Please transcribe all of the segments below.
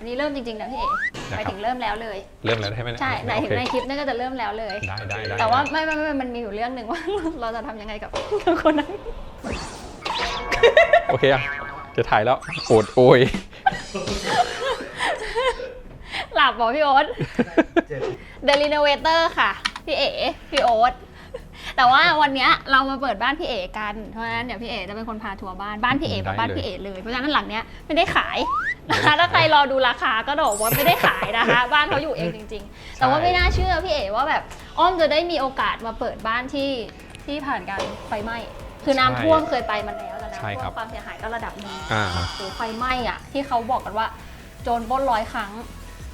อันนี้เริ่มจริงๆนะพี่เอ๋นะครับ ไปถึงเริ่มแล้วเลย เริ่มแล้วใช่ไหมเนี่ยใช่ในโอถึงเคในคลิปนั่นก็จะเริ่มแล้วเลย ได้ได้ได้แต่ว่าได้ไม่ไม่ไม่มันมีอยู่เรื่องหนึ่งว่า เราจะทำยังไงกับกับคนนั้น โอเคอะจะถ่ายแล้วโอดโอย หลับบอกพี่โอ๊ต The Renovator ค่ะ พี่เอ๋พี่โอ๊ต แต่ว่าวันเนี้ยเรามาเปิดบ้านพี่เอ๋กันเพราะฉะนั้นเดี๋ยวพี่เอ๋จะเป็นคนพาทัวร์บ้านบ้านพี่เอ๋กับบ้านพี่เอ๋เลยเพราะฉะนั้นหลังเนี้ยไม่ได้ขายนะคะถ้าใครรอดูราคาก็บอกว่าไม่ได้ขายนะคะ บ้านเขาอยู่เองจริง ๆ แต่ว่าไม่น่าเชื่อพี่เอ๋ว่าแบบอ้อมจะได้มีโอกาสมาเปิดบ้านที่ที่ผ่านการไฟไหม้คือน้ำท่วมเคยไปมาแล้วแต่ใช่น้ำคท่รัวบมความเสียหายก็ระดับหนึงอ่าหรือไฟไหม้อะที่เขาบอกกันว่าโจรปล้นร้อยครั้ง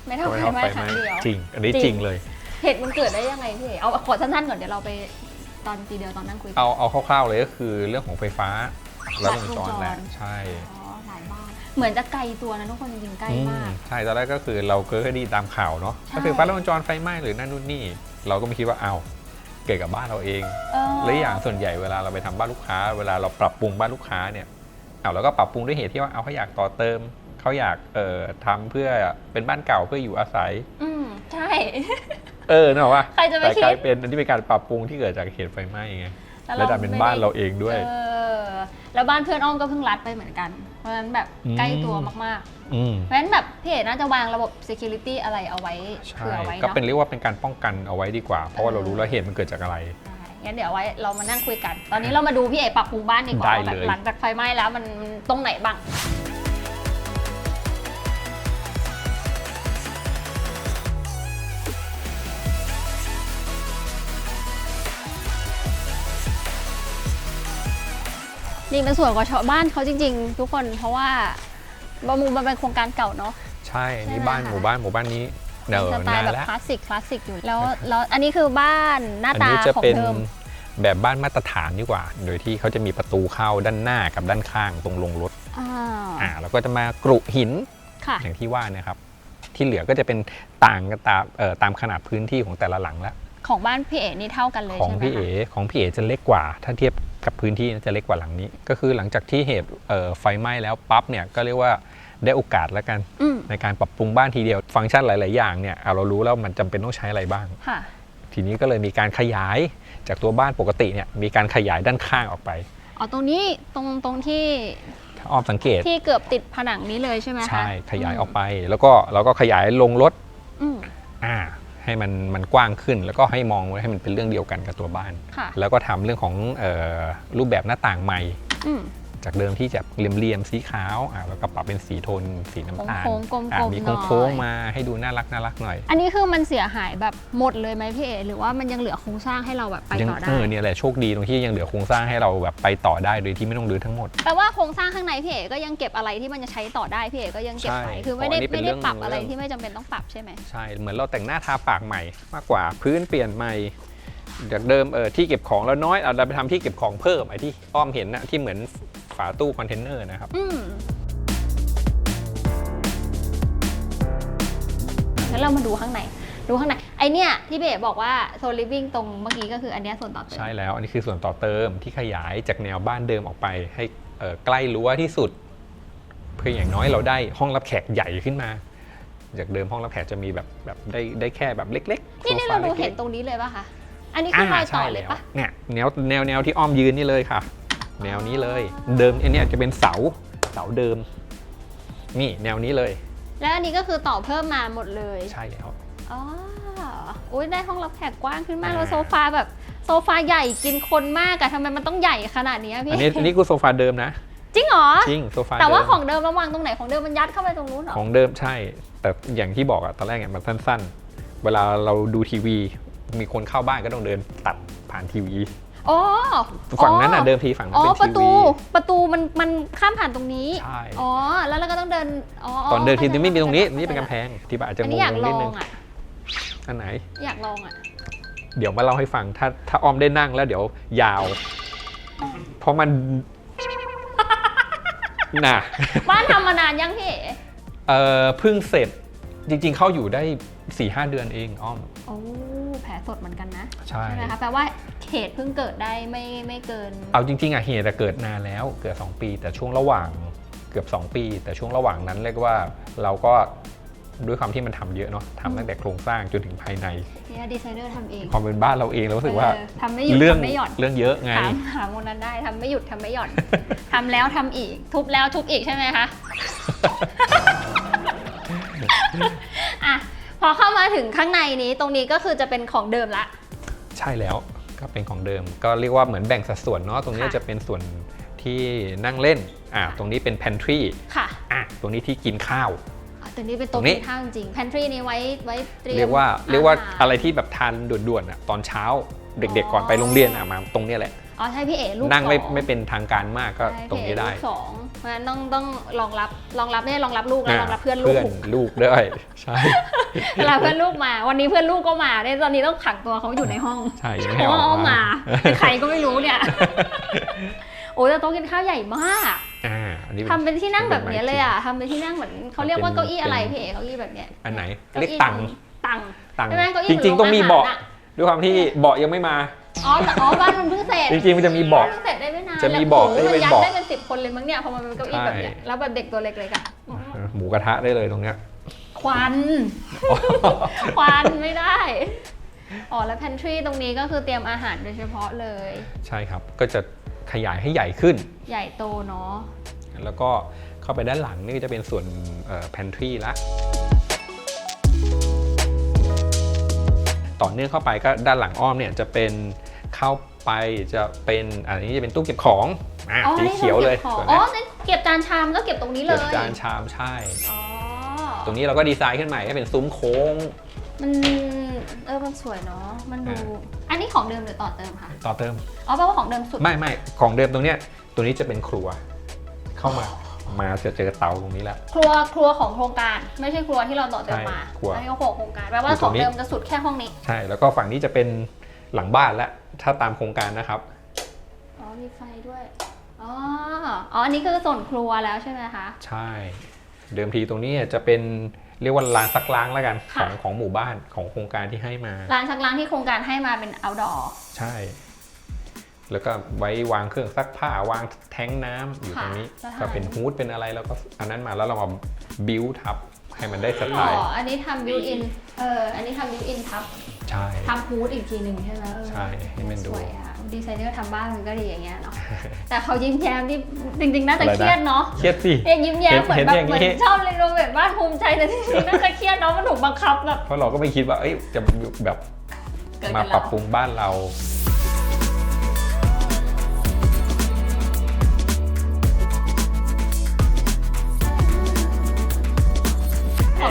ไม่เท่าไฟไหม้ครั้งเดียวจริง อันนี้จริงจริงเลยเหตุมันเกิดได้ยังไงพี่เอ๋เอาขอสั้นๆก่อนเดี๋ยวเราไป ตอนทีเดียวตอนนั่งคุยกัเอาเอาคร่าวๆเลยก็คือเรื่องของไฟฟ้าและวงจรแหละวงจรใช่อ๋อหลายบ้านเหมือนจะไกลตัวนะทุกคนจริงๆใกล้อืมาก ใช่ตอนแรกก็คือเราเคยได้ยินตามข่าวเนาะใช่ถ้าไฟฟ้าและวงจรไฟไหม้หรือนั่นนู่นนี่ เราก็ไม่คิดว่าเอาเกิดกับบ้านเราเองเออและอีกอย่างส่วนใหญ่เวลาเราไปทำบ้านลูกค้า เวลาเราปรับปรุงบ้านลูกค้าเนี่ยเอาเราก็ปรับปรุงด้วยเหตุที่ว่าเอาเขาอยากต่อเติมเขาอยากเอ่อทำเพื่อเป็นบ้านเก่าเพื่ออยู่อาศัย อืมใช่ เออเนกอะว่าใครจะไปแต่คิด กลายเป็นอันที่เป็นการปรับปรุงที่เกิดจากเหตุไฟไหม้ไงและดันเป็นบ้านเราเองด้วย เออแล้วบ้านเพื่อนอ้อมก็เพิ่งรัดไปเหมือนกัน เพราะฉะนั้นแบบอืม ใกล้ตัวมากอืม ๆ เพราะฉะนั้นแบบพี่เอ๋น่าจะวางระบบ security อะไรเอาไว้ใช่เผื่อไว้ก็เนาะเป็นเรียกว่าเป็นการป้องกันเอาไว้ดีกว่า เพราะว่าเรารู้แล้วเหตุมันเกิดจากอะไร ใช่งั้นเดี๋ยวไว้เรามานั่งคุยกัน ตอนนี้เรามาดูพี่เอ๋ปรับปรุงบ้านดีกว่าได้ว่าแบบเลย หลังจากไฟไหม้แล้วมันตรงไหนบ้าง นี่เป็นส่วนของชาวบ้านเขาจริง ๆ ทุกคนเพราะว่าบามูมันเป็นโครงการเก่าเนาะ ใช่ใช่นี่ไหมบ้านคะ หมู่บ้านหมู่บ้านนี้เดิสนไตนาล์นแบบแล้วคลาสสิกคลาสสิกอยู่แล้วแล้วอันนี้คือบ้านหน้าอันตานี้จะของเป็นเดิมแบบบ้านมาตรฐานดีกว่า โดยที่เขาจะมีประตูเข้าด้านหน้ากับด้านข้างตรงลงรถอ่าอ่าแล้วก็จะมากรุหินค่ะอย่างที่ว่าเนะครับ ที่เหลือก็จะเป็นต่างกันตามเอ่อตามขนาดพื้นที่ของแต่ละหลังแล้ว ของบ้านพี่เอ๋นี่เท่ากันเลยของใช่ไหมพี่เอคะของพี่เอจะเล็กกว่า ถ้าเทียบ กับพื้นที่จะเล็กกว่าหลังนี้ ก็คือหลังจากที่เหตุเอ่อไฟไหม้แล้วปั๊บเนี่ยก็เรียกว่าได้โอกาสแล้วกันอืมในการปรับปรุงบ้านทีเดียว ฟังก์ชันหลาย ๆ อย่างเนี่ยอะเรารู้แล้วมันจำเป็นต้องใช้อะไรบ้างค่ะทีนี้ก็เลยมีการขยายจากตัวบ้านปกติเนี่ยมีการขยายด้านข้างออกไปอ๋อตรงนี้ตรงตรงที่ถ้าอ้อมสังเกตที่เกือบติดผนังนี้เลยใช่ไหมคะใช่ขยายออกไปแล้วก็เราก็ขยายลงรถอืมอ่า ให้มันมันกว้างขึ้น แล้วก็ให้มองไว้ให้มันเป็นเรื่องเดียวกันกับตัวบ้าน ค่ะ แล้วก็ทำเรื่องของเออรูปแบบหน้าต่างใหม่ อืม จากเดิมที่จะเหลี่ยมๆสีขาวอ่าแล้วก็ปรับเป็นสีโทนสีน้ำตาลโค้งๆกลมๆอ่ามีหน่อยโค้งๆมาให้ดูน่ารักน่ารักหน่อย อันนี้คือมันเสียหายแบบหมดเลยไหมพี่เอ๋หรือว่ามันยังเหลือโครงสร้างให้เราแบบไปยังต่อได้ เออเนี่ยแหละโชคดีตรงที่ยังเหลือโครงสร้างให้เราแบบไปต่อได้โดยที่ไม่ต้องรื้อทั้งหมด แปลว่าโครงสร้างข้างในพี่เอ๋ก็ยังเก็บอะไรที่มันจะใช้ต่อได้พี่เอ๋ก็ยังเก็บไว้ใช่คือไม่ได้อ๋ออันนี้เป็นไม่ได้เรื่องปรับอะไรเรื่องที่ไม่จำเป็นต้องปรับใช่ไหม ใช่ เหมือนเราแต่งหน้าทาปากใหม่มากกว่าพื้นเปลี่ยนใหม่ จากเดิมเออที่เก็บของแล้วน้อยเอาเราไปทำที่เก็บของเพิ่มไอ้ที่อ้อมเห็นนะที่เหมือนฝาตู้คอนเทนเนอร์นะครับอืมงั้นเรามาดูข้างในดูข้างในไอเนี่ยที่พี่เอ๋บอกว่าโซลิฟวิ่งตรงเมื่อกี้ก็คืออันเนี้ยส่วนต่อเติม ใช่แล้ว อันนี้คือส่วนต่อเติมที่ขยายจากแนวบ้านเดิมออกไปให้เอ่อใกล้รั้วที่สุด เพื่ออย่างน้อยเราได้ห้องรับแขกใหญ่ขึ้นมา จากเดิมห้องรับแขกจะมีแบบแบบได้ได้แค่แบบเล็กๆนี่นี่โซฟเราดูล็กๆเห็นตรงนี้เลยป่ะคะ อันนี้คือรอยต่อเลยปะใช่แล้วเนี่ยแนวแนวแนวที่อ้อมยืนนี่เลยค่ะ แนวนี้เลย เดิมอันเนี้ยจะเป็นเสาเสาเดิม นี่แนวนี้เลย แล้วอันนี้ก็คือต่อเพิ่มมาหมดเลยใช่แล้วอ๋ออุ้ยได้ห้องรับแขกกว้างขึ้นมากอ่าแล้วโซฟาแบบโซฟาใหญ่กินคนมากอะทำไมมันต้องใหญ่ขนาดนี้อะพี่อันนี้อันนี้คือโซฟาเดิมนะจริงเหรอจริงโซฟาแต่ว่าเดิมของเดิมระวางตรงไหนของเดิมมันยัดเข้าไปตรงนู้นเหรอของเดิมใช่ แต่อย่างที่บอกอะตอนแรกเนี่ยมันสั้น ๆ เวลาเราดูทีวี มีคนเข้าบ้านก็ต้องเดินตัดผ่านทีวี อ๋อฝั่งนั้นอะเดิมทีฝั่งนั้นอ๋อเป็นปทีระตูวี ประตูมันมันข้ามผ่านตรงนี้ ใช่ อ๋อ แล้วเราก็ต้องเดิน อ๋อตอนเดินทีนี้ไม่มีตรงนี้ข้าใจนี่เป็นกำแพง ที่บ้านอาจจะอันงนี้อยากงลนิดอนึงงอะ อันไหน อยากลองอะ เดี๋ยวมาเล่าให้ฟัง ถ้าถ้าอ้อมได้นั่งแล้วเดี๋ยวยาว เพราะมันน่ะ บ้านทำมานานยังพี่เอ๋เอ่อเพิ่งเสร็จจริงๆ เข้าอยู่ได้4ี่หเดือนเองอ้อม โอ้แผล สดเหมือนกันนะใช่ใช่ไหมคะแปลว่าเหตุเพิ่งเกิดได้ไม่ไม่เกิน เอาจริงๆอะเหตุอะเกิดนานแล้วเกิด2ปี แต่ช่วงระหว่างเกือบ 2 ปี แต่ช่วงระหว่างนั้นเรียกว่าเราก็ด้วยความที่มันทำเยอะเนาะทำตั้งแต่โครงสร้างจนถึงภายในเนี่ยดีไซเนอร์ทำเองความเป็นบ้านเราเองเรารู้สึกว่าเออทำไม่หยุดเรื่องทำไม่หย่อนเรื่องเยอะไงถามหาโมนั้นได้ทำไม่หยุดทำไม่หย่อนทำแล้วทำอีก ทุบแล้วทุบอีกใช่ไหมคะอะพ อเข้ามาถึงข้างในนี้ตรงนี้ก็คือจะเป็นของเดิมละ ใช่แล้วก็เป็นของเดิม ก็เรียกว่าเหมือนแบ่งสัดส่วนเนาะตรงนี้ค่ะจะเป็นส่วนที่นั่งเล่นอ่าตรงนี้เป็น pantry ค่ะ อะตรงนี้ที่กินข้าวอ๋อตัวนี้เป็นโต๊ะตรงนี้ กินข้าวจริงๆ pantry นี้ไว้ไว้เตรียมเรียกว่าเรียกว่าห อะไรที่แบบทานด่วนๆอะตอนเช้าเด็ก ๆ ก่อนไปโรงเรียนอะมาตรงเนี้ยแหละ อ๋อใช่พี่เอ๋ลูกนั่งไม่สอไม่เป็นทางการมากก็ใช่ตรงนี้พี่เอ๋ได้ลูกสอง เพราะฉะนั้นต้องต้องรองรับรองรับไม่ได้รองรับลูกนะรองรับเพื่อนลูเพื่กอนลูกด้วยใช่เวลาเพื่อนลูกมา วันนี้เพื่อนลูกก็มาเนี่ยตอนนี้ต้องขังตัวเขาอยู่ในห้องใช่ยังเพไม่ราะอว่าอกอ้อมมามาใครก็ไม่รู้เนี่ยโอ้ยแต่โต๊ะกินข้าวใหญ่มากอ่าอันนี้ทำเป็นที่นั่งแบบเนี้ยเลยอะทำเป็นที่นั่งเหมือนเขาเรียกว่าเก้าอี้อะไรพี่เอ๋เก้าอี้แบบเนี้ยอันไหนก้าเรียกอี้ตังค์ตังค์ตังค์ใช่ไหมเก้าอี้จริง ๆ ต้องมีเบาะหมืนโรงอาหารด้วยความที่เบาะยังไม่มาอ๋อแต่อ๋อบ้านมันเพิ่งเสร็จจริงๆมันจะมีเบาะเพิ่งเสร็จได้ไม่นาน จะมีเบาะแล้วโอ้โหที่เป็นยัดเบาะ ได้เป็นสิบคนเลยมั้งเนี่ยพอมันเป็นเก้าอี้แบบเนี้ยใช่ แล้วแบบเด็กตัวเล็กๆอะหมูกระทะได้เลยตรงเนี้ย ควันควันไม่ได้อ๋อแล้ว pantry ตรงนี้ก็คือเตรียมอาหารโดยเฉพาะเลย ใช่ครับ ก็จะขยายให้ใหญ่ขึ้น ใหญ่โตเนาะแล้วก็เข้าไปด้านหลังนี่ก็จะเป็นส่วนเอ่อ pantry ละ ต่อเนื่องเข้าไปก็ด้านหลังอ้อมเนี่ยจะเป็นเข้า ไปจะเป็นอันนี้จะเป็นตู้เก็บของอะอ๋อสีนี่เขียวเลยก็บของส่วนอ๋อนี้นี่เก็บจานชามก็เก็บตรงนี้เลเก็บยจานชามใช่ อ๋อตรงนี้เราก็ดีไซน์ขึ้นใหม่ให้เป็นซุ้มโค้งมันเออมันสวยเนาะมันดูอ่าอันนี้ของเดิมหรือต่อเติมคะต่อเติม อ๋อแปลว่าของเดิมสุดไม่ไม่ของเดิมตรงเนี้ยตัวนี้จะเป็นครัว เข้ามามาจะเจอเตาตรงนี้แล้ว ครัวครัวของโครงการไม่ใช่ครัวที่เราต่อเติมมาใช่ครัวอันนี้ก็ของโครงการแปลว่าอยู่ขตรองงนี้ เดิมจะสุดแค่ห้องนี้ ใช่แล้วก็ฝั่งนี้จะเป็นหลังบ้านแล้ว ถ้าตามโครงการนะครับ อ๋อ มีไฟด้วย อ๋อ อ๋อ อันนี้คือส่วนครัวแล้วใช่ไหมคะ ใช่ เดิมทีตรงนี้จะเป็นเรียกว่าลานซักล้างแล้วกันขค่ะ องของหมู่บ้านของโครงการที่ให้มา ร้านชักล้างที่โครงการให้มาเป็น outdoor ใช่ แล้วก็ไว้วางเครื่องซักผ้าวางแท้งน้ำอยู่ตรงนี้ ค่ะ ก็เป็นฮูดเป็นอะไรแล้วก็อันนั้นมาแล้วเรามาบิวทับให้มันได้สไตอ๋อล์อันนี้ทำ built in เออ อันนี้ทำ built in ทับ ใช่ทำฮูดอีกทีหนึ่งใช่ไหมเออใช่ให้มันดู สวยอะดีไซเนอร์ทำบ้านมันก็ดีอย่างเงี้ยเนาะแต่เขายิ้มแย้มที่จริงๆน่าจะอะไรนะ เครียดเนาะเครียดสิ เองยิ้มแย้มเหมือนเห็นแบบอย่างเหมือนนี้ชอบเรีโนเวทบ้านภูมิใจแต่จริงๆน่าจะเครียดเนาะมันถูกบังคับแบบเพราะเราก็ไม่คิดว่าเอ้ยจะแบบเกิดมากับปรับเราปรุงบ้านเรา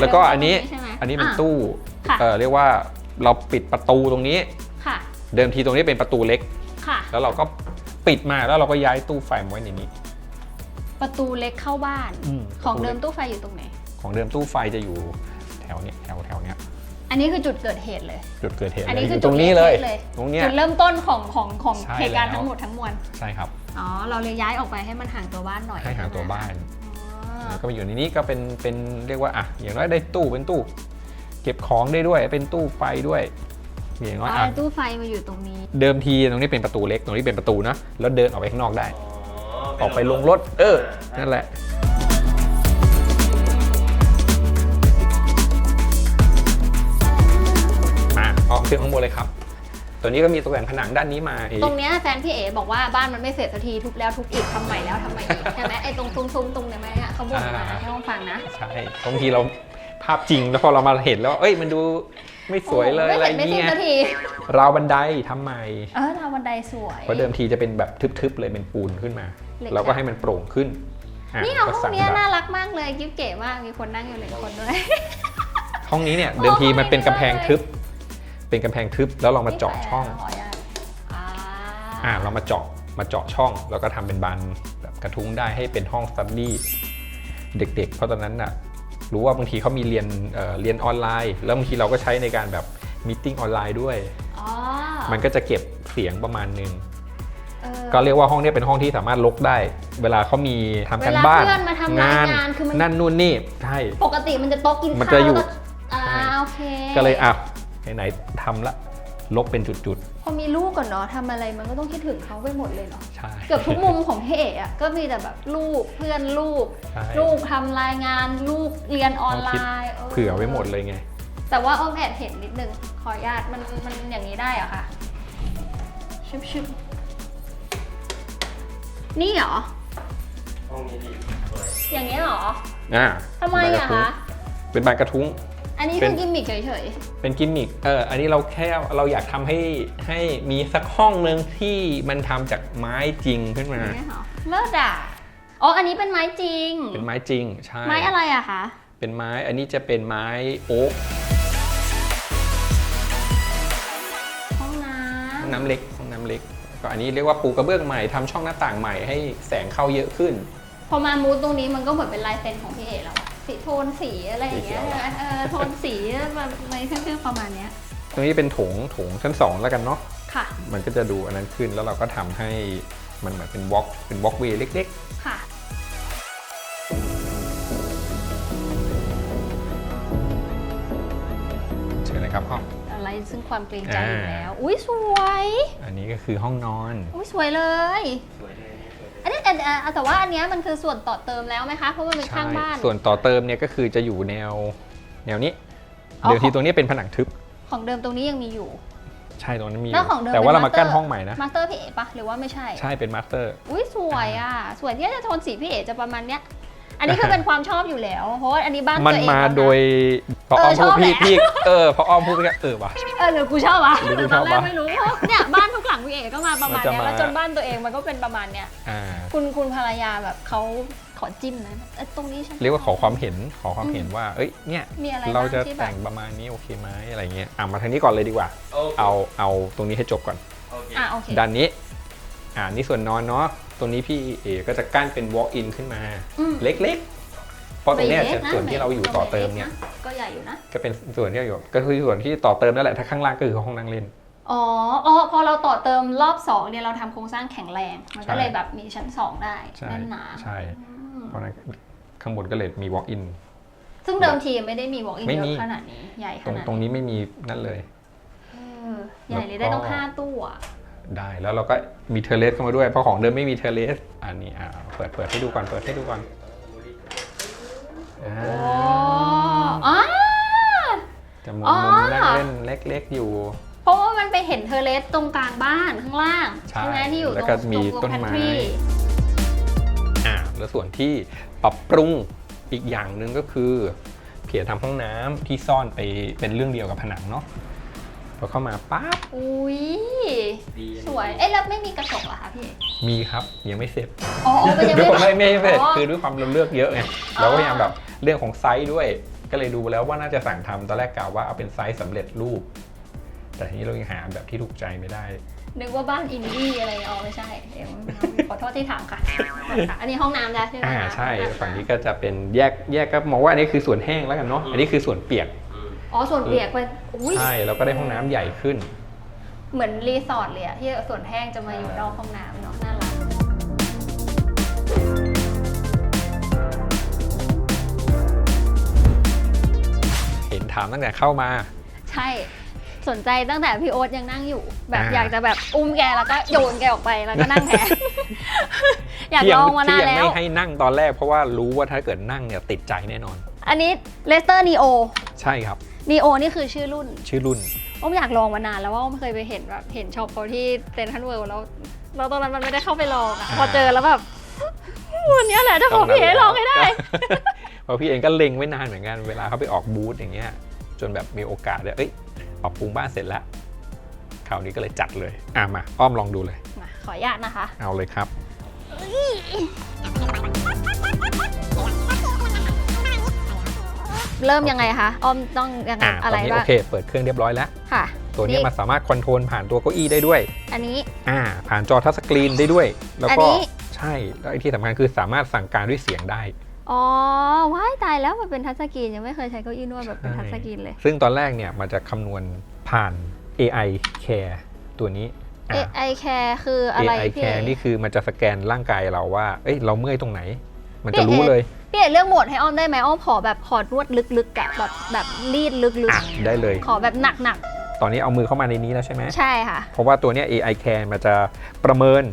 แล้วก็อันนี้ใช่ไหมอันนี้เป็นอะ ตู้ค่ะ เออเรียกว่า เราปิดประตูตรงนี้ ค่ะ เดิมทีตรงนี้เป็นประตูเล็ก ค่ะ แล้วเราก็ปิดมาแล้วเราก็ย้ายตู้ไฟมาไว้ในนี้ ประตูเล็กเข้าบ้าน อืมของประตูเล็เดิกมตู้ไฟอยู่ตรงไหน ของเดิมตู้ไฟจะอยู่แถวเนี้ยแถวแถวเนี้ยอันนี้คือจุดเกิดเหตุเลย จุดเกิดเหตุอันเลนี้ยอคือยู่ตรงนี้เลยจุดเกิดเหตุเลย ตรงเนี้ย จุดเริ่มต้นของของของใช่เหตุการณ์แล้ว ทั้งหมดทั้งมวล ใช่ครับ อ๋อ เราเลยย้ายออกไปให้มันห่างตัวบ้านหน่อยให้หาตัวบ้าน อ๋อแล้วก็มาอยู่ในนี้ก็เป็นเป็นเรียกว่าอะอย่างน้อยได้ตู้เป็นตู้ เก็บของได้ด้วย เป็นตู้ไฟด้วยอย่างน้อยอ๋ออะตู้ไฟมาอยู่ตรงนี้ เดิมทีตรงนี้เป็นประตูเล็กตรงนี้เป็นประตูนะแล้วเดินออกไปข้างนอกได้ ออกไปลงรถ เออ นั่นแหละ มาออกขึ้นข้างบนเลยครับ ตัวนี้ก็มีตกแต่งผนังด้านนี้มาอีกตรงเนี้ยแฟนพี่เอ๋บอกว่าบ้านมันไม่เสร็จสักทีทุบแล้วทุบอีกทำใหม่แล้วทำใหม่อีกใช่ไหมไอ้ตรงซุ้มๆตรงเนี้ยไหมอะเขาบ่นมานะให้ห้องฟังนะ ใช่บางทีเรา ภาพจริงแล้วพอเรามาเห็นแล้ว เอ้ยมันดูไม่สวยเลยโอ้อะไรโหไม่เสร็จไม่เงี้สิ้นยสักทีราวบันไดทำใหม่เออทางบันไดสวยเพราะเดิมทีจะเป็นแบบทึบๆเลยเป็นปูนขึ้นมาเหล็กแล้วก็ให้มันโปร่งขึ้นอะนี่เอาห้ก็องสั่เนี้ยได้น่ารักมากเลยกิ๊บเก๋มากมีคนนั่งอยู่หนึ่งคนด้วยห้องนี้เนี่ยเดิมทีมันเป็นกำแพงทึบ เป็นกำแพงทึบแล้วเรามาเจาะช่องขออนุญาตอ่าอ่าเรามาเจาะมาเจาะช่อง แล้วก็ทำเป็นบานแบบกระทุ้งได้ให้เป็นห้องสตัดดี้เด็กๆ เพราะตอนนั้นน่ะ รู้ว่าบางทีเขามีเรียนเอ่อเรียนออนไลน์ แล้วบางทีเราก็ใช้ในการแบบมีติ้งออนไลน์ด้วยอ๋อมันก็จะเก็บเสียงประมาณนึงเออก็เรียกว่าห้องเนี้เป็นห้องที่สามารถลกได้ เวลาเขามีทำกันเวลาบ้านเพื่อนมาทำรายงานคือมันนั่นนู่นนี่ใช่ปกติมันจะโต๊ะกินมันข้าวจะอยู่แล้วก็อ่าใช่โอเคก็เลยอะไหนๆทำละลบเป็นจุด พอมีลูกก่อนเนาะทำอะไรมันก็ต้องคิดถึงเขาไปหมดเลยเนาะๆใช่ เกือบทุกมุมของพี่เอ๋อะก็มีแต่แบบลูกเพื่อนลูก ใช่ ลูกทำรายงาน ลูกเรียนออนไลน์เผื่อไว้หมดเลยไง แต่ว่าอ้อมแอบเห็นนิดนึงขออนุญาตมันมันอย่างนี้ได้เหรอคะชิบชิบนี่เหรอ ห้องนี้ดีสวยอย่างนี้เหรออ่าทำไมอะคะ เป็นบานกระทุ้งอั นนี้เป็คือนกิมมิคเฉยเป็นกิมมิคเออ อันนี้เราแค่เราอยากทำให้ให้มีสักห้องหนึ่งที่มันทำจากไม้จริงขึ้นๆอมาย่างนี้เหรอเลิศอะอ๋ออันนี้เป็นไม้จริง เป็นไม้จริง ใช่ ไม้อะไรอะคะเป็นไม้ อันนี้จะเป็นไม้โอ๊กห้องน้ห้องน้ำเล็กห้องน้ำเล็ก ก็อันนี้เรียกว่าปูกระเบื้องใหม่ทำช่องหน้าต่างใหม่ให้แสงเข้าเยอะขึ้นำพอมามูดตรงนี้มันก็เหมือนเป็นลายเซ็นของพี่เอ๋แล้วอะ สีโทนสีอะไรอย่างเงี้ยสีเขียวเออโทนสีแบบอะไรเครื่องๆประมาณเนี้ย ตรงนี้เป็นโถงโถงชั้นสองแล้วกันเนาะค่ะ มันก็จะดูอันนั้นขึ้นแล้วเราก็ทำให้มันเหมือนเป็นวอล์กเป็นวอล์กเวย์เล็ก ค่ะ ๆ เชิญเลยครับห้อง อะไรซึ่งความเกรงใจอยู่อ่าแล้ว อุ้ยสวย อันนี้ก็คือห้องนอน อุ้ยสวยเลย สวยเลยนี่สวยเลย อันนี้แต่แต่แต่ว่าอันเนี้ยมันคือส่วนต่อเติมแล้วไหมคะเพราะมันเป็นข้างบ้าน ส่วนต่อเติมเนี่ยก็คือจะอยู่แนวแนวนี้ อ๋อ เดิมทีตรงนี้เป็นผนังทึบ ของเดิมตรงนี้ยังมีอยู่ ใช่ตรงนั้นมีอแล้วยู่ของเดิมแต่ว่าเรามาป็กั้นตห้องใหม่นะ มาสเตอร์พี่เอ๋ปะหรือว่าไม่ใช่ ใช่เป็นมาสเตอร์ อุ้ยสวยอะ สวยที่จะโทนสีพี่เอ๋จะประมาณเนี้ย อันนี้คือเป็นความชอบอยู่แล้ว เพราะว่าอันนี้บ้านมันตัวเองมาแล้วนะ โดยพอเออ้ออมชพูอดบพี่แหละ พี่เออพออ้อมพูดพี่ก็เออว่ะ เออหรือกูชอบวะหรือกูตอนแรชอบกวะไม่รู้เพราะเนี่ยบ้านทุกห ลังพี่เอ๋ก็มาประมาณมันจะเนี้ยมา แล้วจนบ้านตัวเองมันก็เป็นประมาณเนี้ยอ่าคุณคุณภรรยาแบบเขาขอจิ้มนะเอ้ยตรงนี้ฉัน เรียกว่าขอความเห็นขอความเห็นว่า เอ้ยเนี่ยมีอะไรเราจะบ้างที่แบบ แต่งประมาณนี้โอเคไหมอะไรเงี้ยอะมาทางนี้ก่อนเลยดีกว่า โอเคเอาเอาตรงนี้ให้จบก่อน โอเคอะโอเคด้านนี้ อ่านี่ส่วนนอนเนาะ ตรงนี้พี่เอก็จะกั้นเป็น walk in ขึ้นมา อืมเล็กๆ เพราะตรงเนี้ยไม่จะล็กะส่วนที่เราอยู่ต่อเติมเนี่ย ก็ใหญ่อยู่นะ ก็เป็นส่วนที่เราอยู่ ก็คือส่วนที่ต่อเติมนั่นแหละ ถ้าข้างล่างก็คือห้องนั่งเล่น อ๋ออ๋อพอเราต่อเติมรอบสองเนี่ยเราทำโครงสร้างแข็งแรง มันก็ใช่เลยแบบมีชั้นสองได้ใช่แน่นหนาใช่อืมเพราะฉะนั้นข้างบนก็เลยมี walk in ซึ่งเดิมทีไม่ได้มีวอล์กอินไม่เยมี อะขนาดนี้ใหญ่ขตรงนาดตรงนี้นี้ไม่มีนั่นเลย เออใหญ่เลยได้ต้องห้าตู้อะได้แล้วเราก็มีเทอร์เลสเข้ามาด้วยเพราะของเดิมไม่มีเทอร์เลสอันนี้อ่าเปิดเปิดให้ดูก่อนเปิดให้ดูก่อนอ่าโอ้อ๋อ จะมุมอ๋อ มุมนั่งเล่นเล็กๆอยู่ ไปเห็นเทอร์เลสตรงกลางบ้านข้างล่างใช่ไหมที่อยู่ตแล้รวงก็มีตรงต้นไม้ pantry อ่าแล้วส่วนที่ปรับปรุงอีกอย่างหนึ่งก็คือ เพียรทำห้องน้ำที่ซ่อนไปเป็นเรื่องเดียวกับผนังเนาะพอเข้ามาปั๊บอุ้ยดีสวย เอ๊ะแล้วไม่มีกระจกเหรอคะพี่ มีครับยังไม่เสร็จ อ๋ออ๋อมันยังด้วยไม่ความไม่ไม่เสร็จอ๋อ คือด้วยความเราเลือกเยอะไงอ๋อเราก็พยายามแบบเรื่องของไซส์ด้วย ก็เลยดูแล้วว่าน่าจะสั่งทำตอนแรกกล่าวว่าเอาเป็นไซส์สำเร็จรูป แต่ทีนี้เรายังหาแบบที่ถูกใจไม่ได้ นึกว่าบ้านอินดี้อะไรอ๋อไม่ใช่เดี๋ยวขอโทษที่ถามค่ะค่ะอันนี้ห้องน้ำแล้วใช่ไหมอ่าคะใช่ ฝั่งนี้ก็จะเป็นแยกแยกก็มองว่าอันนี้คือส่วนแห้งแล้วกันเนาะอันนี้คือส่วนเปียกอืมอ๋อส่วนเปียกไปอุ้ยใช่แล้วก็ได้ห้องน้ำใหญ่ขึ้น เหมือนรีสอร์ทเลยอะที่ส่วนแห้งจะมาอยู่นอกห้องน้ำเนาะน่ารักเห็นถามตั้งแต่เข้ามา ใช่ สนใจตั้งแต่พี่โอ๊ตยังนั่งอยู่ แบบอ่า อยากจะแบบอุ้มแกแล้วก็โยนแกออกไปแล้วก็นั่งแทน อยากที่ลยัองมานานที่ยัแล้ไม่ว ให้นั่งตอนแรกเพราะว่ารู้ว่าถ้าเกิดนั่งเนี่ยติดใจแน่นอน อันนี้เลสเตอร์นีโอใช่ครับ นีโอนี่คือชื่อรุ่น ชื่อรุ่น อ้อมอยากลองมานานแล้วว่าอ้อมเคยไปเห็นแบบเห็นช็อปเขาที่เซนทรัลเวิลด์แล้วแล้วตอนนั้นมันไม่ได้เข้าไปลองอะอ่า พอเจอแล้วแบบ วันนี้แหละถ้าของพี่เอลองให้ได้ เพราะพี่เองก็เล็งไว้นานเหมือนกันเวลาเขาไปออกบูธอย่างเงี้ยจนแบบมีโอกาสเนี่ยเอ้ย ปรับปรุงบ้านเสร็จแล้วคราวนี้ก็เลยจัดเลย อะมา อ้อมลองดูเลย มาขออนุญาตนะคะ เอาเลยครับ เริ่มยังไงคะอ้อมต้องยังไงอะตอะอไรนนี้โอบ้างเค เปิดเครื่องเรียบร้อยแล้ว ค่ะ ตัวเนี้ยนี่ มันสามารถคอนโทรลผ่านตัวเก้าอี้ได้ด้วย อันนี้ อ่า ผ่านจอทัชสกรีนได้ด้วย แล้วอันก็นี้ ใช่ แล้วไอ้ที่สำคัญคือสามารถสั่งการด้วยเสียงได้ อ๋อว้ายตายแล้วมันเป็นทัชสกรีนยังไม่เคยใช้เก้าอี้นวดแบบเป็นทัชสกรีนเลย ซึ่งตอนแรกเนี่ยมันจะคำนวณผ่าน AI Care ตัวนี้อะ AI Care คืออะไร AI พี่ Care เอ๋นี่คือมันจะสแกนร่างกายเราว่า เอ้ยเราเมื่อยตรงไหน มันพี่จะรู้เอ๋เลยพี่เอ๋เลือกโหมดให้อ้อมได้ไหมอ้อมขอแบบขอนวดลึกๆอะแบบแบบรีดลึกอะได้เลยๆขอแบบหนักตอนนี้เอามือเข้ามาในนี้แล้วใช่ไหมใช่ค่ะ เพราะว่าตัวเนี้ย AI Care มันจะประเมิน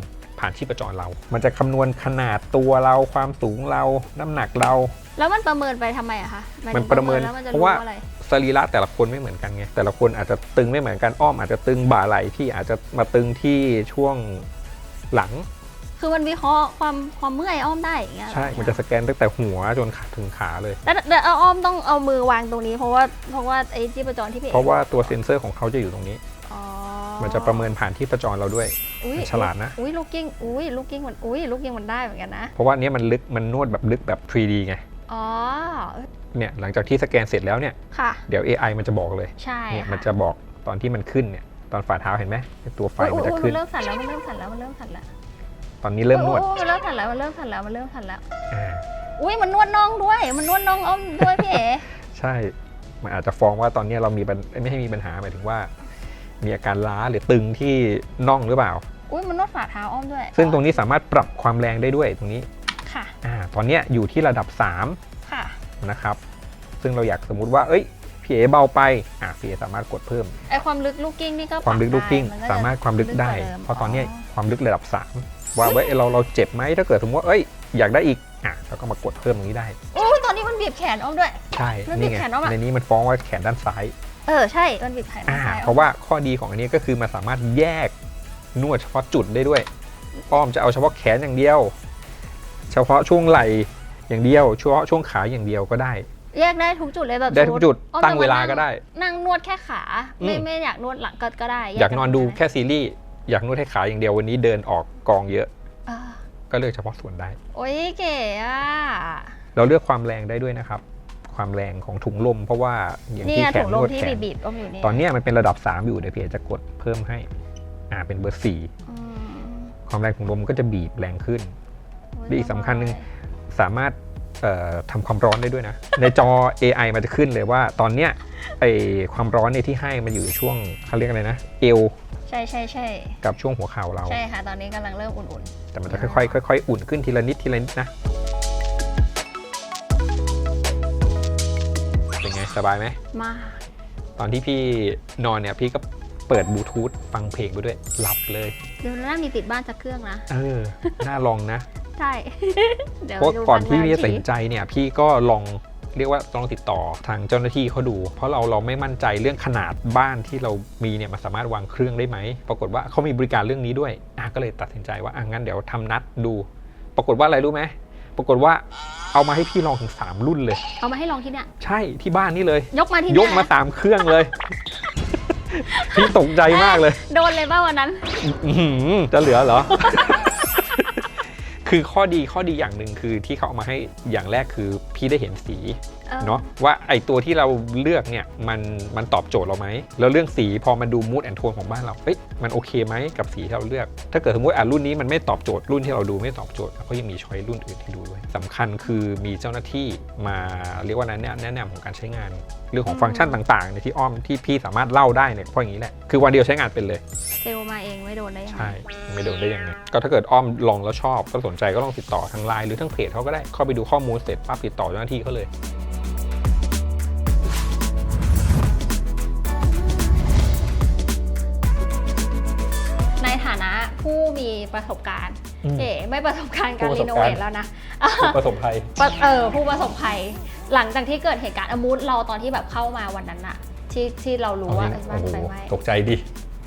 ผ่านชีพจรเรา มันจะคำนวณขนาดตัวเราความสูงเราน้ำหนักเรา แล้วมันประเมินไปทำไมอะคะหายถึงมันประเมินแล้วมันจะเพราะว่า อะไร สรีระแต่ละคนไม่เหมือนกันไงแต่ละคนอาจจะตึงไม่เหมือนกันอ้อมอาจจะตึงบ่าไหล่พี่อาจจะมาตึงที่ช่วงหลัง คือมันวิเคราะห์ความความเมื่อยอ้อมได้อย่างเงี้ยเหรอใช่ มันจะสแกนตั้งแต่หัวจนขาถึงขาเลย แล้วแล้วเอาอ้อมต้องเอามือวางตรงนี้เพราะว่าเพราะว่าไอ้จีประจรที่พี่เพราะว่าตัวเซ็นเซอร์ของเขาจะอยู่ตรงนี้ อ๋อ มันจะประเมินผ่านที่ประจรเราด้วยอุ๊ยมันฉลาดนะ อุ้ยลูกกิ้ง อุ้ยลูกกิ้งมัน อุ้ยลูกกิ้งมันได้เหมือนกันนะ เพราะว่าเนี้ยมันลึก มันนวดแบบลึกแบบ 3D ไง อ๋อเออเนี่ยหลังจากที่สแกนเสร็จแล้วเนี่ยค่ะเดี๋ยว AI มันจะบอกเลย ใช่เนี่ยค่ะมันจะบอกตอนที่มันขึ้นเนี่ย ตอนฝ่าเท้าเห็นไหมตัวไฟอุ๊ยมันจะอุ๊ยขึ้นมันเริ่มสั่นแล้ว มันเริ่มสั่นแล้ว มันเริ่มสั่นแล้ว ตอนนี้เริ่มนวดอุ๊ยอุ๊ยมันเริ่มสั่นแล้ว มันเริ่มสั่นแล้ว มันเริ่มสั่นแล้วอ่าอุ้ยมันนวดน่องด้วย มันนวดน่องอ้อมด้วยพี่เอ๋ ใช่มันอาจจะฟ้องว่าตอนนี้เรามีปัญไม่ให้มีปัญหาหมายถึงว่า มีอาการล้าหรือตึงที่น่องหรือเปล่า อุ้ยมันนวดฝ่าเท้าอ้อมด้วยซึ่งตรงนี้สามารถปรับความแรงได้ด้วยตรงนี้ค่ะอ่าตอนเนี้ยอยู่ที่ระดับ ค่ะ3 นะครับ ซึ่งเราอยากสมมุติว่า เอ้ยพี่เอเบาไปอ่าพี่เอสามารถกดเพิ่ม ไอความลึกลูกกิ้งนี่ก็ความลึกลูกกิ้งปรับได้นก็จะสามารถความลึกได้กว่ดิมเพราะตอนเนี้ยความลึกระดับ 3 ว่าเว้ยเราเราเจ็บไหมถ้าเกิดสมมติว่าเอ้ยอยากได้อีกอะเราก็มากดเพิ่มตรงนี้ได้โอ้ยตอนนี้มันบีบแขนอ้อมด้วย ใช่มันนี่ไงมีแขนออกมา ในนี้มันฟ้องว่าแขนด้านซ้าย เออใช่ มันบีบแขนอ่าซ้ายเพราะว่าข้อดีของอันนี้ก็คือมันสามารถแยกนวดเฉพาะจุดได้ด้วยอ้อมจะเอาเฉพาะแขนอย่างเดียว เฉพาะช่วงไหล่อย่างเดียวเฉพาะช่วงขาอย่างเดียวก็ได้ แยกได้ทุกจุดเลยแบบได้ทุกจุดอ้อมตั้งจะมเวลานั่ก็ได้ นั่งนวดแค่ขา ไม่อืม ไม่อยากนวดหลังก็ก็ได้แอยากนอนดูได้แค่ซีรีส์อยากนวดให้ขาอย่างเดียววันนี้เดินออกกองเยอะเออก็เลือกเฉพาะส่วนได้ โอ้ยเก๋อะเราเลือกความแรงได้ด้วยนะครับ ความแรงของถุงลม เพราะว่าอย่างนี่ที่ไงแขถุนงนลมวดที่แขนบีบๆอ้อมอยู่นี่ตอนเนี้ยมันเป็นระดับ 3 อยู่เดี๋ยวพี่เอจะกดเพิ่มให้ อ่าเป็นเบอร์สี่อืมความแรงของลมก็จะบีบแรงขึ้นโยและอีกสำคัญหนึ่งสามารถเอ่อทำความร้อนได้ด้วยนะ ในจอ AI มันจะขึ้นเลยว่าตอนเนี้ยไอความร้อนเนี่ยที่ให้มันอยู่ช่วงเขาเรียกอะไรนะ เอวใช่ใช่ใช่กับช่วงหัวเข่าเรา ใช่ค่ะ ตอนนี้กำลังเริ่มอุ่นแต่มันจะค่อยๆค่อยๆ อุ่นขึ้นทีละนิดทีละนิดนะ สบายไหมๆมากตอนที่พี่นอนเนี่ยพี่ก็เปิดบลูทูธฟังเพลงไปด้วย หลับเลย เดี๋ยวน่ามีติดบ้านสักเครื่องนะ เออ น่าลองนะ ใช่ เดี๋ยวเพราะดูก่อนที่พัพี่จะตัดทีสินใจเนี่ยพี่ก็ลองเรียกว่าลองติดต่อทางเจ้าหน้าที่เขาดู เพราะเราเราไม่มั่นใจเรื่องขนาดบ้านที่เรามีเนี่ยมันสามารถวางเครื่องได้ไหม ปรากฏว่าเขามีบริการเรื่องนี้ด้วยอะก็เลยตัดสินใจว่าอะงั้นเดี๋ยวทำนัดดู ปรากฏว่าอะไรรู้ไหมปรากฏว่า เอามาให้พี่ลองถึง 3 รุ่นเลย เอามาให้ลองที่เนี่ย ใช่ที่บ้านนี่เลย ยกมาที่ยเนี่ยกมาสามเครื่องเลย พี่ตกใจมากเลย โดนเลยบ้าวันนั้น อื้อหือจะเหลือเหรอ คือข้อดีข้อดีอย่างหนึ่งคือที่เขาเอามาให้อย่างแรกคือพี่ได้เห็นสีออ เนาะว่าไอตัวที่เราเลือกเนี่ยมันมันตอบโจทย์เราไหมแล้วเรื่องสีพอมันดูมูดแอนโทนของบ้านเราเอ้ยมันโอเคไหมกับสีที่เราเลือก ถ้าเกิดสมมติอะรุ่นนี้มันไม่ตอบโจทย์รุ่นที่เราดูไม่ตอบโจทย์เขายังมีช้อยรุ่นอื่นให้ดูด้วยสำคัญคือมีเจ้าหน้าที่มาเรียกว่าแนะนำแนะนำของการใช้งาน เรื่องของฟังก์ชันต่างๆในยที่อ้อมที่พี่สามารถเล่าได้เนี่ยเพราะอย่างนี้แหละคือวันเดียวใช้งานเป็นเลยเซลลมาเองไม่โดนได้ยังไงใช่ไม่โดนได้ยังไงก็ถ้าเกิดอ้อมลองแล้วชอบก็สนใจก็ลองติดต่อทางไลน์หรือทางเพจเขาก็ได้เข้าไปดูข้อมูลเสร็จปั๊บติดต่อเจ้าหน้าที่เขาเลย ผู้มีประสบการณ์อืม เอ๋ไม่ประสบการณ์การผู้ประรีสบโนการเวณ์ทแล้วนะประสบภัย ปะเออผู้ประสบภัย หลังจากที่เกิดเหตุการณ์อมูดเราตอนที่แบบเข้ามาวันนั้นอะที่ที่เรารู้ว่าเออบ้านไฟไหม้ตกใจดิ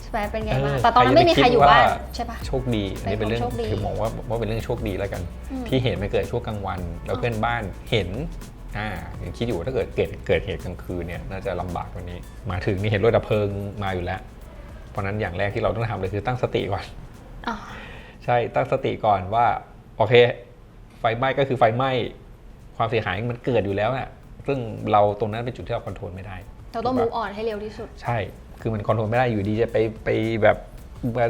ใช่ไหมเป็นไงเออบ้างแต่ตอนนั้นไม่มีใครอยู่บ้านใครจะไปคิดว่า ใช่ปะ โชคดี อันนี้เป็นเรื่องเป็นความโชคดีคือมองว่าว่าเป็นเรื่องโชคดีแล้วกัน อืม ที่เหตุมันเกิดช่วงกลางวัน แล้วเพื่อนบ้านเห็นอ่ายังคิดอยู่ว่าถ้าเกิดเกิดเกิดเหตุกลางคืนเนี่ยน่าจะลำบากกว่านี้ มาถึงนี่เห็นรถดับเพลิงมาอยู่แล้ว เพราะฉะนั้นอย่างแรกที่เราต้องทำเลยคือตั้งสติก่อนอ๋อ ใช่ตั้งสติก่อนว่า โอเค ไฟไหม้ก็คือไฟไหม้ความเสียหายมันเกิดอยู่แล้วน่ะซึ่งเราตรงนั้นเป็นจุดที่เราคอนโทรลไม่ได้ เราต้องถูมูกฟปะออนให้เร็วที่สุด ใช่ คือมันคอนโทรลไม่ได้อยู่ดีจะไปไปแบบ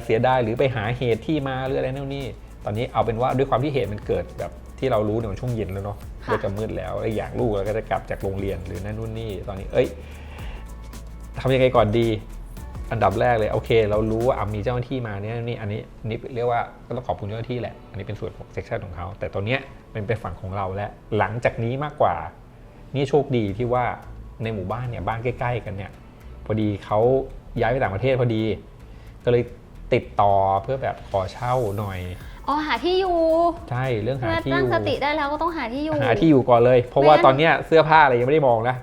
เสียดายหรือไปหาเหตุที่มาหรืออะไรนู่นนี่ ตอนนี้เอาเป็นว่าด้วยความที่เหตุมันเกิดแบบที่เรารู้เนี่ยมันช่วงเย็นแล้วเนาะค่ะก็จะมืดแล้วไอ้อย่างลูกแล้วก็จะกลับจากโรงเรียนหรือนั่นนู่นนี่ ตอนนี้ เอ้ยทำยังไงก่อนดี อันดับแรกเลยโอเค เรารู้ว่าอะมีเจ้าหน้าที่มาเนี่ยนี่อันนี้นี่เรียกว่าก็ต้องขอบคุณเจ้าหน้าที่แหละ อันนี้เป็นส่วนของเซกชันของเขาแต่ตอนเนี้ยมันเป็นฝั่งของเราแล้วหลังจากนี้มากกว่า นี่โชคดีที่ว่าในหมู่บ้านเนี่ยบ้านใกล้ ๆ กันเนี่ยพอดีเขาย้ายไปต่างประเทศพอดี ก็เลยติดต่อเพื่อแบบขอเช่าหน่อยอ๋อหาที่อยู่ใช่เรื่องหาเมื่อที่อตั้งยู่สติได้แล้วก็ต้องหาที่อยู่หาที่อยู่ก่อนเลย เพราะว่าไม่งั้นตอนเนี้ยเสื้อผ้าอะไรยังไม่ได้มองนะ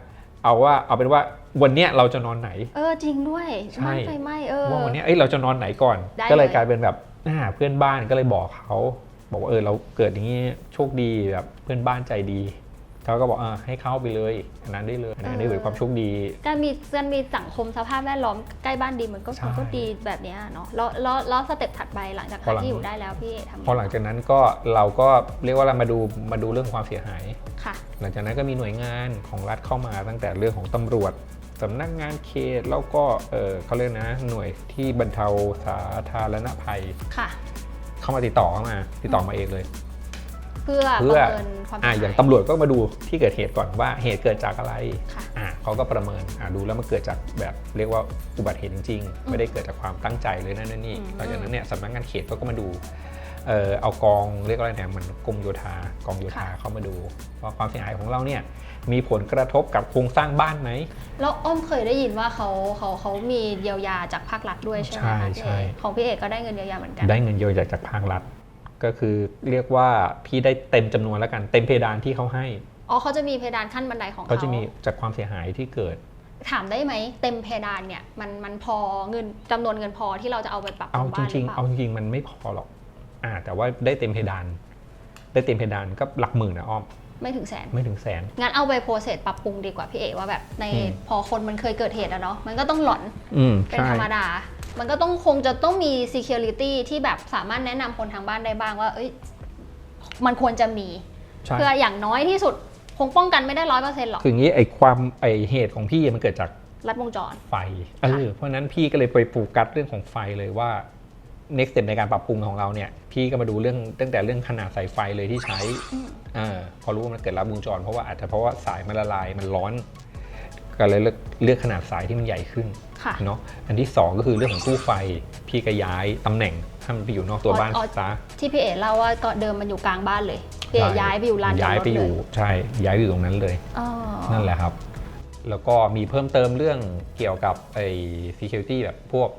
เอาว่าเอาเป็นว่า วันเนี้ยเราจะนอนไหน เออจริงด้วยใช่ บ้านไฟไหม้เออ ว่าวันเนี้ยเอ้ยเราจะนอนไหนก่อน ได้ก็เลยเลย กลายเป็นแบบอ่าเพื่อนบ้านก็เลยบอกเขาบอกว่าเออเราเกิดอย่างนี้โชคดีแบบเพื่อนบ้านใจดีเขาก็บอกอ่าให้เข้าไปเลยอันนั้นได้เลยอันนั้นได้เลยความโชคดี การมีการมีสังคมสภาพแวดล้อมใกล้บ้านดีมันก็ใช่มันก็ดีแบบเนี้ยเนาะแล้วแล้วแล้วสเต็ปถัดไปหลังจากพอหาหลัง ที่อยู่ได้แล้วพี่ทำไงพอหลังจากนั้นก็เราก็เรียกว่าเรามาดูมาดูเรื่องความเสียหาย ค่ะ หลังจากนั้นก็มีหน่วยงานของรัฐเข้ามาตั้งแต่เรื่องของตำรวจ สำนักงานเขตแล้วก็เออเขาเรียกนะ หน่วยที่บรรเทาสาธารณภัยค่ะเข้ามาติดต่อเข้ามา ติดต่อมาเองเลย เพื่อเพื่อประเมินความอ่าเสียอย่างหายตำรวจก็มาดูที่เกิดเหตุก่อนว่าเหตุเกิดจากอะไรค่ะอ่าเขาก็ประเมินอ่าดูแล้วมันเกิดจากแบบเรียกว่าอุบัติเหตุจริงๆไม่ได้เกิดจากความตั้งใจเลยนั่นนนนี่อืมหลังจากนั้นเนี่ยสำนักงานเขตเขาก็มาดู เออเอากองเรียกว่าอะไรเนี่ยมันกรมโยธากองโยธาเข้ามาดูว่าความเสียหายของเราเนี่ยมีผลกระทบกับโครงสร้างบ้านไหมแล้วอ้อมเคยได้ยินว่าเขาเขาเขามีเยียวยาจากภาครัฐด้วยใช่ไหมใช่คะพี่ใช่เอกของพี่เอกก็ได้เงินเยียวยาเหมือนกัน ได้เงินเยียวยาจากภาครัฐ ก็คือเรียกว่าพี่ได้เต็มจำนวนแล้วกันเต็มเพดานที่เขาให้อ๋อเขาจะมีเพดานขั้นบันไดของเขาเขาจะมีจากความเสียหายที่เกิดถามได้ไหมเต็มเพดานเนี่ยมันมันพอเงินจำนวนเงินพอที่เราจะเอาไปปรับปเอารุงจบ้านหริรืงอๆเปล่าเอาจริงๆมันไม่พอหรอก อ่าแต่ว่าได้เต็มเพดาน ได้เต็มเพดานก็หลักหมื่นนะอ้อม ไม่ถึงแสน ไม่ถึงแสน งั้นเอาไปโปรเซสปรับปรุงดีกว่าพี่เอกว่าแบบในอืม พอคนมันเคยเกิดเหตุแล้วเนาะมันก็ต้องหลอน อืมเป็นใช่ ธรรมดา มันก็ต้องคงจะต้องมี security ที่แบบสามารถแนะนำคนทางบ้านได้บ้างว่า เอ้ย มันควรจะมี ใช่เพื่ออย่างน้อยที่สุด คงป้องกันไม่ได้ร้อยเปอร์เซ็นต์หรอก คืออย่างนี้ไอ้ความไอ้เหตุของพี่มันเกิดจาก รัดวงจร ไฟ เออ เพราะฉะนั้นพี่ก็เลยไปโฟกัสเรื่องของไฟเลยว่า next step ในการปรับปรุงของเราเนี่ย พี่ก็มาดูเรื่องตั้งแต่เรื่องขนาดสายไฟเลยที่ใช้อืมเออพอรู้ว่ามันเกิดรับวงจร เพราะว่าอาจจะเพราะว่าสายมันละลายมันร้อน ก็เลยเลือกเลือกขนาดสายที่มันใหญ่ขึ้นค่ะเนาะอันที่ 2 ก็คือเรื่องของตู้ไฟ พี่ก็ย้ายตำแหน่งให้มันไปอยู่นอกตัวบ้านอ๋อซะที่พี่เอกเล่าว่าก็เดิมมันอยู่กลางบ้านเลยพี่เอกย้ายไปอยู่ลานจอดย้ายรถไปอยู่เลยใช่ย้ายไปอยู่ตรงนั้นเลยอ๋อนั่นแหละครับ แล้วก็มีเพิ่มเติมเรื่องเกี่ยวกับไอ้ security แบบพวก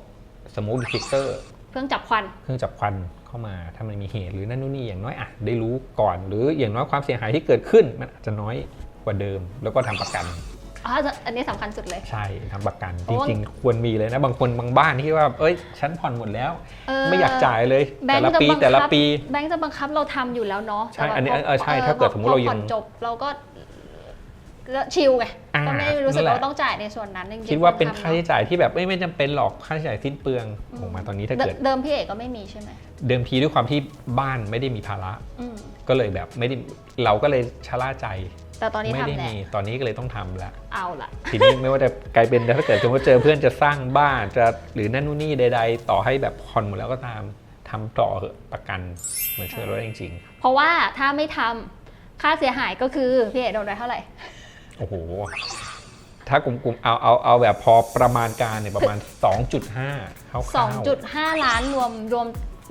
smoke detector เครื่องจับควัน เครื่องจับควันเข้ามาถ้ามันมีเหตุหรือนั่นนู่นนี่อย่างน้อยอะได้รู้ก่อน หรืออย่างน้อยความเสียหายที่เกิดขึ้น มันอาจจะน้อยกว่าเดิม แล้วก็ทำประกันอ๋ออันนี้สำคัญสุดเลย ใช่ทำประกันเพราะว่าจริงๆควรมีเลยนะ บางคนบางบ้านที่ว่าเอ้ยฉันผ่อนหมดแล้วเออไม่อยากจ่ายเลยแบงแต่ค์ละจะปีบังคับแต่ละปี แบงค์จะบังคับเราทำอยู่แล้วเนาะใช่แต่แบบอันนี้พเออใช่ถ้าเกิดสมมุติเรายังพอผ่อนจบเราก็ ก็ชิลไงอ่าก็ไม่รู้สึกนั่นแหละ ว่าต้องจ่ายในส่วนนั้นจริงๆคิดว่าเป็นทำค่าใช้จ่ายที่แบบไม่ไม่จำเป็นหรอกค่าใช้จ่ายสิ้นเปลืองออกมาตอนนี้ถ้าเดิเกิด เดิมพี่เอกก็ไม่มีใช่ไหมเดิมทีด้วยความที่บ้านไม่ได้มีภาระ อืมก็เลยแบบไม่ได้เราก็เลยชะล่าใจแต่ตอนนี้ไม่ได้ทำแหละมีตอนนี้ก็เลยต้องทำแล้วเอาละ ทีนี้ไม่ว่าจะกลายเป็นถ้าเกิดสมมติเจอเพื่อนจะสร้างบ้านจะหรือนั่นนู่นนี่ใด ๆ ต่อให้แบบผ่อนหมดแล้วก็ตามทำต่อเหอะประกันมันช่วยเราได้จริง เพราะว่าถ้าไม่ทำค่าเสียหายก็คือพี่เอกโดนไปเท่าไหร่ๆ โอ้โห ถ้ากลุ่มๆเอาเอาเอาแบบพอประมาณการเนี่ยประมาณ 2.5คร่าวๆ2.5ล้านรวมรวม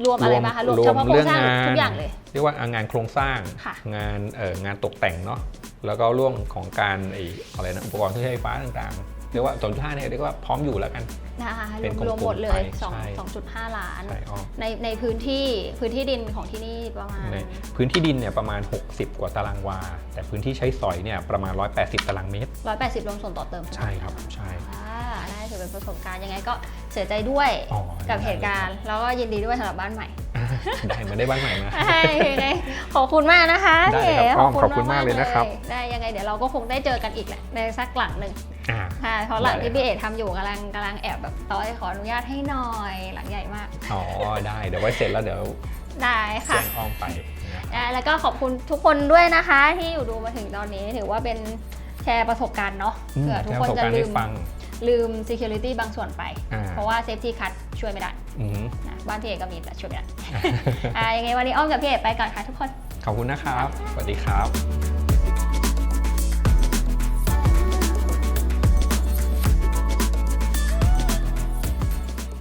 รวมอะไรมาคะรวมเฉพาะโครงสร้างทุกอย่างเลย เรียกว่างานโครงสร้างค่ะงานเอ่องานตกแต่งเนาะแล้วก็เรื่องของการไอ้อะไรนะอุปกรณ์เครื่องใช้ไฟฟ้าต่างๆ เรียกว่า2.5เนี่ยเรียกว่าพร้อมอยู่แล้วกัน นะคะเป็นรวมรวมกลมๆหมดเลยไปสองใช่สองจุดห้าล้าน ใช่อ้อในในพื้นที่พื้นที่ดินของที่นี่ประมาณ ในพื้นที่ดินเนี่ยประมาณ 60 กว่าตารางวา แต่พื้นที่ใช้สอยเนี่ยประมาณ 180 ตารางเมตร 180รวมส่วนต่อเติมใช่ครับ ใช่ อ่าได้ถือเป็นประสบการณ์ยังไงก็เสียใจด้วยอ๋อกับเหตุการณ์ แล้วก็ยินดีด้วยสำหรับบ้านใหม่ได้มาได้บ้านใหม่มา ใช่ไงขอบคุณมากนะคะได้พี่เลยครับเอ๋อ้อมขอบคุณมากเลยนะครับ ได้ยังไงเดี๋ยวเราก็คงได้เจอกันอีกแหละในสักหลังหนึ่ง อ่าใช่เพราะหลังได้ที่พี่เอ๋ทำอยู่กำลังกำลังแอบแบบต้อยขออนุญาตให้หน่อยหลังใหญ่มาก อ๋อได้เดี๋ยวไว้เสร็จแล้วเดี๋ยวได้แจ้ค่ะงอ้อมไปนะครับอ่าแล้วก็ขอบคุณทุกคนด้วยนะคะ ที่อยู่ดูมาถึงตอนนี้ถือว่าเป็นแชร์ประสบการณ์เนาะอืมเผื่อทุกแจ้งคปนระสบจะการณ์ลืให้มฟัง ลืม security บางส่วนไป อ่า เพราะว่า safety cut ช่วยไม่ได้อือหือนะบ้านพี่เอกก็มีแต่ช่วยไม่ได้อ่ายังไงวันนี้อ้อมกับพี่เอกไปก่อนค่ะทุกคน ขอบคุณนะครับ สวัสดีครับ